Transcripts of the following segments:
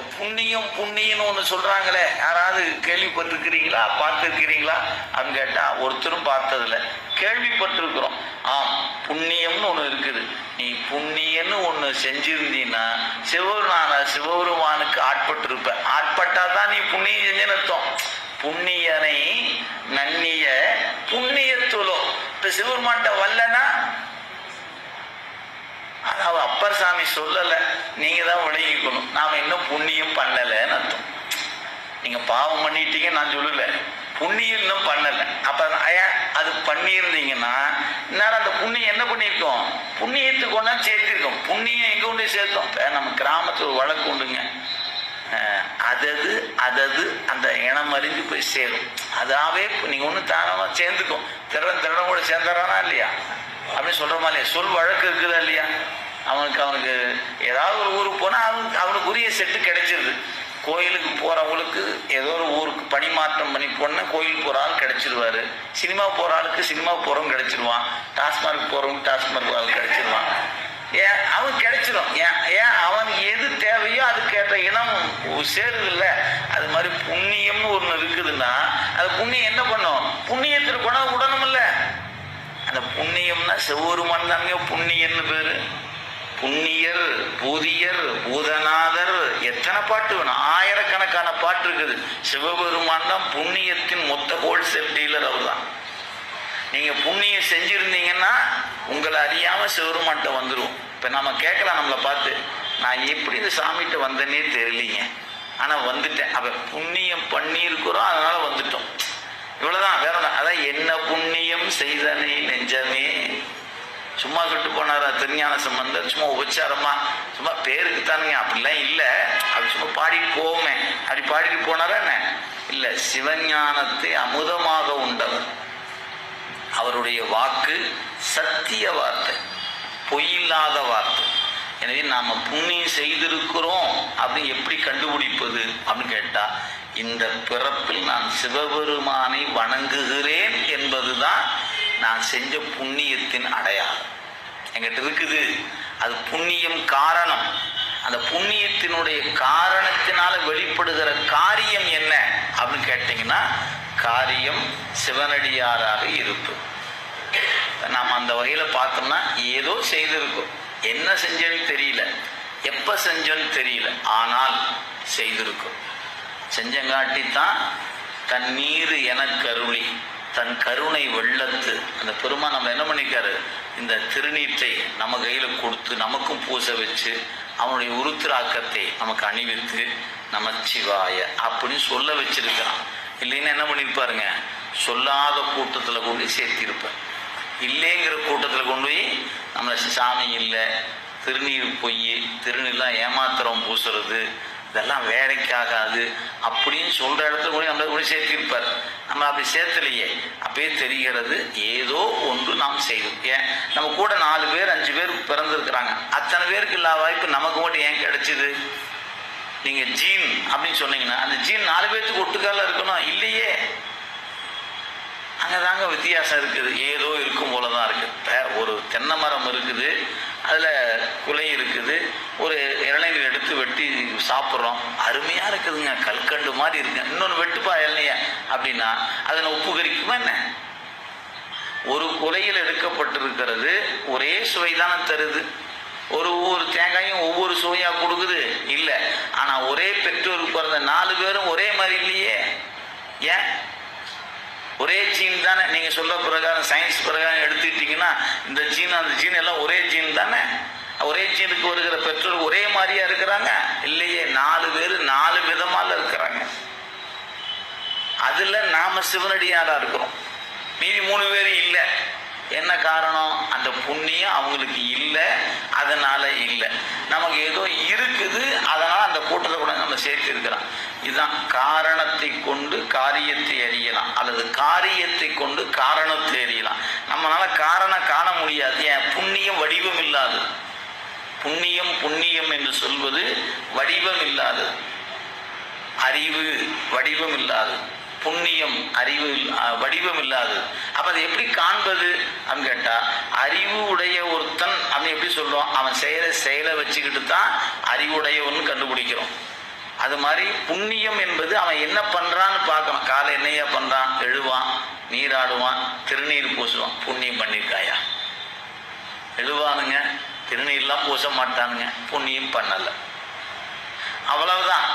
இந்த புண்ணியம் புண்ணியம்னு ஒன்று சொல்கிறாங்களே யாராவது கேள்விப்பட்டிருக்கிறீங்களா? பார்த்துருக்கிறீங்களா? அப்படின்னு கேட்டால் ஒருத்தரும் பார்த்ததில்ல. கேள்விப்பட்டிருக்கிறோம். ஆம் புண்ணியம்னு ஒன்று இருக்குது. நீ புண்ணியன்னு ஒன்று செஞ்சிருந்தீன்னா சிவபெருமான சிவபெருமானுக்கு ஆட்பட்டிருப்ப. ஆட்பட்டா தான் நீ புண்ணியம் செஞ்சேன்னு அர்த்தம். புண்ணியனை நன்னிய புண்ணியத்துலோ. இப்போ சிவபெருமான்கிட்ட வல்லனா அதாவது அப்பர் சாமி சொல்லலை. நீங்கள் தான் விளங்கிக்கணும். நாம் இன்னும் புண்ணியம் பண்ணலைன்னு அர்த்தம். நீங்கள் பாவம் பண்ணிட்டீங்க நான் சொல்லலை. புண்ணியம் இன்னும் பண்ணலை. அப்போ ஏன் அது பண்ணியிருந்தீங்கன்னா இந்நேரம் அந்த புண்ணியம் என்ன பண்ணியிருக்கோம்? புண்ணியத்துக்கு ஒன்றா சேர்த்திருக்கோம். புண்ணியம் எங்கே கொண்டு சேர்த்தோம்? இப்போ நம்ம கிராமத்தில் ஒரு வழக்கு உண்டுங்க. அதது அதது அந்த இனம் அறிஞ்சு போய் சேரும். அதாவே நீங்கள் ஒன்று தானமாக சேர்ந்துக்கும் திறன் திறன் கூட சேர்ந்துறானா இல்லையா? அப்படின்னு சொல்கிறோமா இல்லையா? சொல் வழக்கு இருக்குதா இல்லையா? அவனுக்கு அவனுக்கு ஏதாவது ஒரு ஊருக்கு போனால் அவனுக்கு அவனுக்கு உரிய செட்டு கிடைச்சிருது. கோயிலுக்கு போகிறவங்களுக்கு ஏதோ ஒரு ஊருக்கு பணி மாற்றம் பண்ணி போனால் கோயில் போகிற ஆள் கிடச்சிருவார். சினிமா போகிற ஆளுக்கு சினிமா போகிறவங்க கிடச்சிருவான். டாஸ்மார்க் போகிறவங்க டாஸ்மார்க் ஆள் கிடச்சிருவான். ஏன் அவன் கிடைச்சிடும் ஏன் ஏன் அவனுக்கு எது தேவையோ அதுக்கேற்ற இனம் சேருது இல்லை அது மாதிரி புண்ணியம்னு ஒன்று இருக்குதுன்னா அது புண்ணியம் என்ன பண்ணும்? புண்ணியத்திற்கு உணவு விடணும் இல்லை அந்த புண்ணியம்னா செவ்வொருமான் தாங்க புண்ணியன்னு பேர். புண்ணியர் பூதியர் பூதநாதர் எத்தனை பாட்டு வேணும்? ஆயிரக்கணக்கான பாட்டு இருக்குது. சிவபெருமான் தான் புண்ணியத்தின் மொத்த ஹோல்சேல் டீலர் அவர் தான் நீங்க புண்ணியம் செஞ்சிருந்தீங்கன்னா உங்களை அறியாம சிவருமான்கிட்ட வந்துடும் இப்ப நம்ம கேட்கலாம் நம்மளை பார்த்து நான் எப்படி இந்த சாமிகிட்ட வந்தேனே தெரியலீங்க. ஆனா வந்துட்டேன். அப்ப புண்ணியம் பண்ணியிருக்கிறோம் அதனால வந்துட்டோம். இவ்வளவுதான் வேற அதான் என்ன புண்ணியம் செய்தனே நெஞ்சமே. சும்மா சொல்லிட்டு போனாரா திருஞான சம்பந்தர். சும்மா உபச்சாரமா சும்மா பேருக்கு தானுங்க. அப்படிலாம் இல்லை. அப்படி சும்மா பாடிட்டு போவோமே. அப்படி பாடிட்டு போனாரா என்ன? இல்லை சிவஞானத்தை அமுதமாக உண்டவர். அவருடைய வாக்கு சத்திய வார்த்தை பொய்யில்லாத வார்த்தை. எனவே நாம் புண்ணியம் செய்திருக்கிறோம் அப்படின்னு எப்படி கண்டுபிடிப்பது அப்படின்னு கேட்டால் இந்த பிறப்பில் நான் சிவபெருமானை வணங்குகிறேன் என்பதுதான் நான் செஞ்ச புண்ணியத்தின் அடையாளம். எங்கிட்ட இருக்குது. அது புண்ணியம் காரணம். அந்த புண்ணியத்தினுடைய காரணத்தினால வெளிப்படுகிற காரியம் என்ன அப்படின்னு கேட்டிங்கன்னா காரியம் சிவனடியாராக இருப்பு. நாம் அந்த வகையில் பார்த்தோம்னா ஏதோ செய்திருக்கோம். என்ன செஞ்சோன்னு தெரியல. எப்போ செஞ்சோன்னு தெரியல. ஆனால் செய்திருக்கோம். செஞ்சங்காட்டித்தான் தன் நீர் எனக்கு அருளி தன் கருணை வெள்ளத்து. அந்த பெருமா நம்ம என்ன பண்ணிக்காரு? இந்த திருநீற்றை நம்ம கையில் கொடுத்து நமக்கும் பூச வச்சு அவனுடைய உருத்திராக்கத்தை நமக்கு அணிவித்து நமச்சிவாய அப்படின்னு சொல்ல வச்சிருக்கிறான். இல்லைன்னா என்ன பண்ணியிருப்பாருங்க சொல்லாத கூட்டத்தில் கொண்டு சேர்த்திருப்பேன் இல்லைங்கிற கூட்டத்தில் கொண்டு போய் நம்மளை சாமி இல்லை திருநீர் பொய் திருநீர்லாம் ஏமாத்திரம் பூசுறது இதெல்லாம் வேலைக்காகாது அப்படின்னு சொல்கிற இடத்துல கூட நம்மளை கூட சேர்த்திருப்பார். நம்ம அப்படி சேர்த்தலையே அப்பயே தெரிகிறது ஏதோ ஒன்று நாம் செய்தோம். ஏன்? நம்ம கூட நாலு பேர் அஞ்சு பேர் பிறந்திருக்கிறாங்க. அத்தனை பேருக்கு இல்லாத வாய்ப்பு நமக்கு மட்டும் ஏன் கிடைச்சிது? நீங்க ஜீன் அப்படின்னு சொன்னீங்கன்னா அந்த ஜீன் நாலு பேர்த்துக்கு ஒட்டுக்கால இருக்கணும் இல்லையே? அங்கதாங்க வித்தியாசம் இருக்குது. ஏதோ இருக்கும் போல தான் இருக்குது ஒரு தென்னை மரம் இருக்குது அதில் குலை இருக்குது ஒரு இளநீர் எடுத்து வெட்டி சாப்பிட்றோம். அருமையாக இருக்குதுங்க. கல்கண்டு மாதிரி இருக்குங்க. இன்னொன்று வெட்டுப்பா இளநிய. அப்படின்னா அதனை உப்பு கறிக்குமா என்ன? ஒரு குலையில் எடுக்கப்பட்டிருக்கிறது ஒரே சுவை தானே தருது. ஒரு ஒவ்வொரு தேங்காயும் ஒவ்வொரு சுவையாக கொடுக்குது? இல்லை. ஆனால் ஒரே பெற்றோருக்கு பிறந்த நாலு பேரும் ஒரே மாதிரி இல்லையே? ஏன்? ஒரே ஜீன் தானே? நீங்கள் சொல்ல பிரகாரம் சயின்ஸ் பிரகாரம் எடுத்துக்கிட்டிங்கன்னா இந்த ஜீன் அந்த ஜீன் எல்லாம் ஒரே ஜீன் தானே? ஒரே ஜீனுக்கு வருகிற பெற்றோர் ஒரே மாதிரியா இருக்கிறாங்க? இல்லையே. நாலு பேர் நாலு விதமால இருக்கிறாங்க. அதில் நாம சிவனடியாரா இருக்கிறோம். மீதி மூணு பேரும் இல்லை. என்ன காரணம்? அந்த புண்ணியம் அவங்களுக்கு இல்லை அதனால் இல்லை. நமக்கு ஏதோ இருக்குது அதனால் அந்த கூட்டத்தை கூட நம்ம சேர்த்துருக்கிறோம். இதுதான் காரணத்தை கொண்டு காரியத்தை அறியலாம் அல்லது காரியத்தை கொண்டு காரணத்தை அறியலாம். நம்மளால் காரணம் காண முடியாது ஏன்? புண்ணியம் வடிவம் இல்லாது. புண்ணியம் புண்ணியம் என்று சொல்வது வடிவம் இல்லாதது அறிவு வடிவம் இல்லாது. புண்ணியம் அறிவு வடிவம் இல்லாது. அப்போ அதை எப்படி காண்பது? அப்படின்னு கேட்டால் அறிவு உடைய ஒருத்தன் அப்படின்னு எப்படி சொல்கிறோம் அவன் செய்கிற செயலை வச்சுக்கிட்டு தான் அறிவுடையவன் கண்டுபிடிக்கிறோம். அது மாதிரி புண்ணியம் என்பது அவன் என்ன பண்ணுறான்னு பார்க்கணும். காலை என்னையா பண்ணுறான் எழுவான் நீராடுவான் திருநீர் பூசுவான். புண்ணியம் பண்ணியிருக்காயா எழுவானுங்க திருநீர்லாம் பூச மாட்டானுங்க. புண்ணியம் பண்ணலை. அவ்வளவுதான்.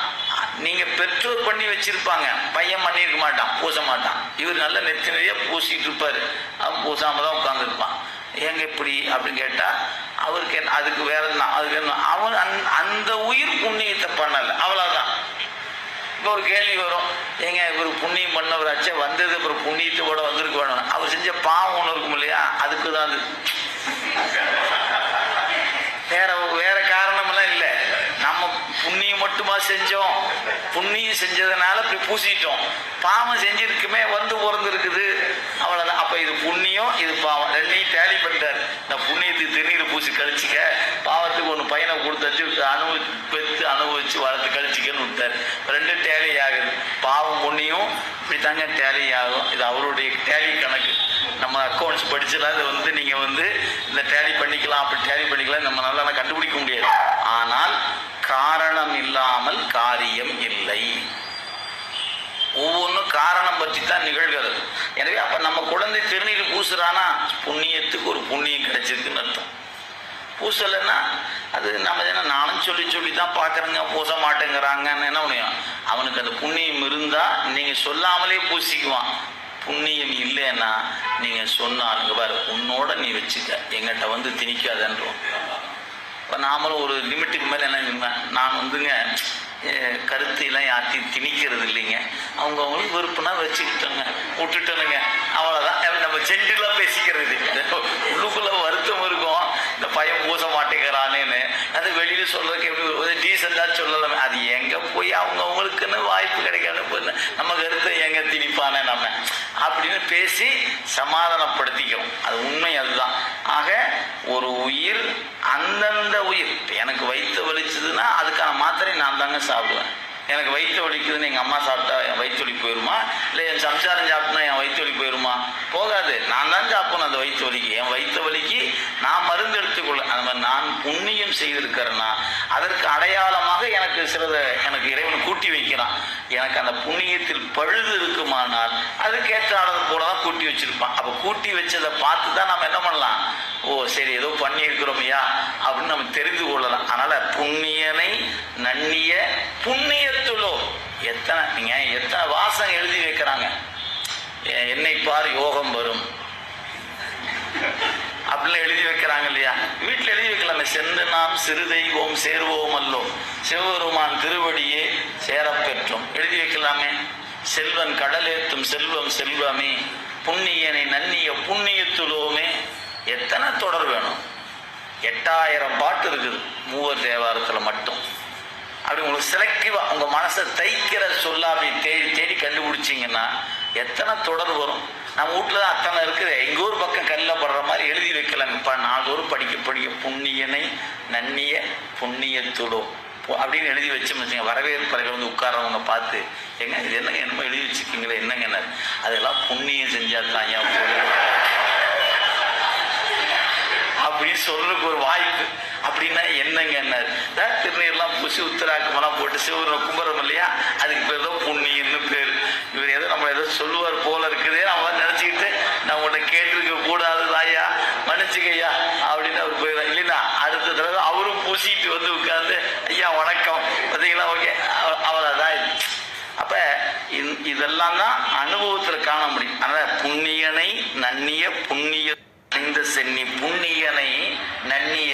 நீங்க பெற்றோர் பண்ணி வச்சிருப்பாங்க. பையன் பண்ணியிருக்க மாட்டான் பூச மாட்டான். இவர் நல்ல நெத்தி நிறைய பூசிட்டு இருப்பாரு. அவன் பூசாம தான் உட்காந்துருப்பான் ஏங்க இப்படி அப்படின்னு கேட்டா அவருக்கு என்ன அதுக்கு வேற தான் அதுக்கு என்ன? அவன் அந் அந்த உயிர் புண்ணியத்தை பண்ணல. அவ்வளவுதான். இப்போ ஒரு கேள்வி வரும். ஏங்க இவர் புண்ணியம் பண்ணவராச்சே வந்தது அப்புறம் புண்ணியத்தோட வந்திருக்க வேணும். அவர் செஞ்ச பாவம் ஒன்று இருக்கும் இல்லையா? அதுக்கு தான் அது. வேற புண்ணியம் மட்டுமா செஞ்சோம்? புண்ணியம் செஞ்சதுனால இப்படி பூசிட்டோம். பாவம் செஞ்சிருக்குமே வந்து பிறந்திருக்குது. அவ்வளோதான் அப்போ இது புண்ணியம் இது பாவம். ரெண்டையும் டேலி பண்ணிட்டார். இந்த புண்ணியத்துக்கு திருநீர் பூசி கழிச்சிக்க பாவத்துக்கு ஒன்று பையனை கொடுத்து அனுபவி பெற்று அனுபவிச்சு வளர்த்து கழிச்சிக்கன்னு விட்டார். ரெண்டும் டேலி ஆகுது. பாவம் புண்ணியம் இப்படி தாங்க டேலி ஆகும். இது அவருடைய டேலி கணக்கு. நம்ம அக்கௌண்ட்ஸ் படிச்சலாம் அது வந்து நீங்கள் வந்து இந்த டேலி பண்ணிக்கலாம் அப்படி டேலி பண்ணிக்கலாம். நம்ம நல்லா கண்டுபிடிக்க முடியாது. ஆனால் காரணம் இல்லாமல் காரியம் இல்லை. ஒவ்வொன்றும் காரணம் பற்றி தான் நிகழ்கிறது. எனவே அப்போ நம்ம குழந்தை திருநீர் பூசுறானா புண்ணியத்துக்கு ஒரு புண்ணியம் கிடைச்சிருக்குன்னு அர்த்தம். பூசலைன்னா அது நம்ம என்ன நானும் சொல்லி சொல்லி தான் பார்க்குறேங்க பூச மாட்டேங்கிறாங்கன்னு என்ன முடியும் அவனுக்கு அந்த புண்ணியம் இருந்தால் நீங்கள் சொல்லாமலே பூசிக்குவான். புண்ணியம் இல்லைன்னா நீங்கள் சொன்னாலுங்க பாரு உன்னோட நீ வச்சுக்க. எங்கிட்ட வந்து திணிக்காதன்றோம். நாமளும் ஒரு லிமிட்டுக்கு மேலே என்ன நான் வந்துங்க கருத்தையெல்லாம் யார்த்தையும் திணிக்கிறது இல்லைங்க. அவங்க அவங்களுக்கு விருப்பம்னா வச்சுக்கிட்டோங்க விட்டுட்டோனுங்க. அவ்வளோதான் நம்ம ஜென்டிலாக பேசிக்கிறது உள்ளுக்குள்ளே வருத்தம் இருக்கும். இந்த பையன் பூச மாட்டேங்கிறானேன்னு. அது வெளியில் சொல்கிறதுக்கு எப்படி டீசெண்டாக சொல்லலாமே. அது எங்கே போய் அவங்க அவங்களுக்குன்னு வாய்ப்பு கிடைக்காது. நம்ம கருத்தை எங்கே திணிப்பானே நம்ம. அப்படின்னு பேசி சமாதானப்படுத்திக்கும் அது உண்மை அதுதான். ஆக ஒரு உயிர் அந்தந்த உயிர். எனக்கு வயிற்று வலிச்சதுன்னா அதுக்கான மாத்திரை நான் தாங்க சாப்பிடுவேன். எனக்கு வயிற்று வலிக்குதுன்னு எங்கள் அம்மா சாப்பிட்டா வயிற்று வலி போயிருமா? இல்லை என் சம்சாரம் சாப்பிட்டா என் வயிற்று வலி போயிருமா போகாது நான் தான் சாப்பிடணும் அந்த வயிற்று வலிக்கு என் வயிற்று வலிக்கு நான் மருந்து எடுத்துக்கொள்ள அந்த மாதிரி நான் செய்திருக்கிறேன்னா அதற்கு அடையாளமாக எனக்கு சிலதை எனக்கு இறைவன் கூட்டி வைக்கிறான். எனக்கு அந்த புண்ணியத்தில் பழுது இருக்குமானால் அதுக்கேற்ற போல தான் கூட்டி வச்சிருப்பான். அப்போ கூட்டி வச்சதை பார்த்து தான் நம்ம என்ன பண்ணலாம்? ஓ சரி ஏதோ பண்ணியிருக்கிறோமையா அப்படின்னு நம்ம தெரிந்து கொள்ளலாம். அதனால் புண்ணியனை நன்னிய புண்ணியத்துளோ எத்தனை நீங்கள் எத்தனை வாசகம் எழுதி வைக்கிறாங்க? என்னை பார் யோகம் வரும். அப்படின்னு எழுதி வைக்கிறாங்க இல்லையா? வீட்டில் எழுதி வைக்கலாமே சென்று நாம் சிறுதெய்வோம் சேர்வோம் அல்லோம். சிவபெருமான் திருவடியே சேரப்பெற்றோம். எழுதி வைக்கலாமே. செல்வன் கடலேத்தும் செல்வம் செல்வமே. புண்ணியனை நன்னிய புண்ணியத்துலோமே. எத்தனை தொடர் வேணும்? எட்டாயிரம் பாட்டு இருக்குது. மூவர் தேவாரத்தில் மட்டும். அப்படி உங்களுக்கு செலக்டிவாக உங்கள் மனசை தைக்கிற சொல்லா அப்படி தேடி தேடி கண்டுபிடிச்சிங்கன்னா எத்தனை தொடர் வரும்? நம்ம வீட்டில் தான் அத்தனை இருக்குது. எங்கள் ஊர் பக்கம் கல்லில் படுற மாதிரி எழுதி வைக்கலாம் இப்போ நாள்தோறும் படிக்க படிக்க புண்ணியனை நன்னிய புண்ணியத்துடும் போ- அப்படின்னு எழுதி வச்சோம்னு வச்சுங்க வரவேற்பறைகள் வந்து உட்காரவங்க பார்த்து எங்க இது என்னங்க என்னமோ எழுதி வச்சுருக்கீங்களே என்னங்க அதெல்லாம் புண்ணியம் செஞ்சால் தான் ஏன் அப்படின்னு சொல்றதுக்கு ஒரு வாய்ப்பு. அப்படின்னா என்னங்க என்ன? திருநீர்லாம் பூசி உத்தராக்கமெல்லாம் போட்டு சிவரை கும்புறோம் இல்லையா? அதுக்கு பேர் தான் புண்ணியன்னு பேர். இவர் ஏதோ நம்ம ஏதோ சொல்லுவார் போல இருக்குது. இதெல்லாம் தான் அனுபவத்தில் காண முடியும் அதனால் புண்ணியனை நன்னிய புண்ணிய இந்த சென்னி புண்ணியனை நன்னிய